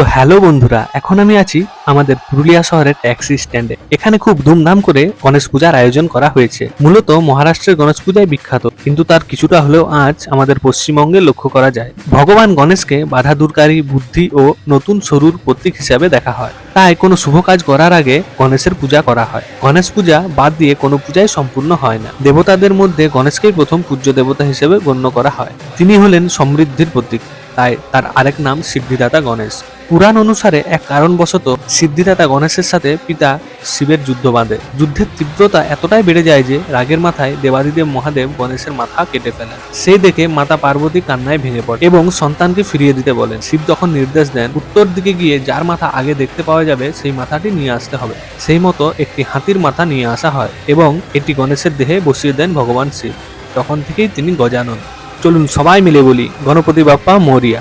তো হ্যালো বন্ধুরা এখন আমি আছি আমাদের পুরুলিয়া শহরের ট্যাক্সি স্ট্যান্ডে। এখানে খুব ধুমধাম করে গণেশ পূজার আয়োজন করা হয়েছে। মূলত মহারাষ্ট্রের গণেশ পূজায় বিখ্যাত, কিন্তু তার কিছুটা হলেও আজ আমাদের পশ্চিমবঙ্গে লক্ষ্য করা যায়। ভগবান গণেশকে বাধা দূরকারী বুদ্ধি ও নতুন সরুর প্রতীক হিসাবে দেখা হয়। তাই কোনো শুভ কাজ করার আগে গণেশের পূজা করা হয়। গণেশ পূজা বাদ দিয়ে কোনো পূজাই সম্পূর্ণ হয় না। দেবতাদের মধ্যে গণেশকেই প্রথম পূজ্য দেবতা হিসেবে গণ্য করা হয়। তিনি হলেন সমৃদ্ধির প্রতীক, তাই তার আরেক নাম সিদ্ধিদাতা গণেশ। পুরাণ অনুসারে এক কারণবশত সিদ্ধিদাতা গণেশের সাথে পিতা শিবের যুদ্ধ বাঁধে। যুদ্ধের তীব্রতা এতটাই বেড়ে যায় যে রাগের মাথায় দেবাদিদেব মহাদেব গণেশের মাথা কেটে ফেলেন। সেই দেখে মাতা পার্বতী কান্নায় ভেঙে পড়ে এবং সন্তানকে ফিরিয়ে দিতে বলেন। শিব যখন নির্দেশ দেন, উত্তর দিকে গিয়ে যার মাথা আগে দেখতে পাওয়া যাবে সেই মাথাটি নিয়ে আসতে হবে। সেই মতো একটি হাতির মাথা নিয়ে আসা হয় এবং এটি গণেশের দেহে বসিয়ে দেন ভগবান শিব। তখন থেকেই তিনি গজানন। চলুন সবাই মিলে বলি, গণপতি বাপ্পা মরিয়া।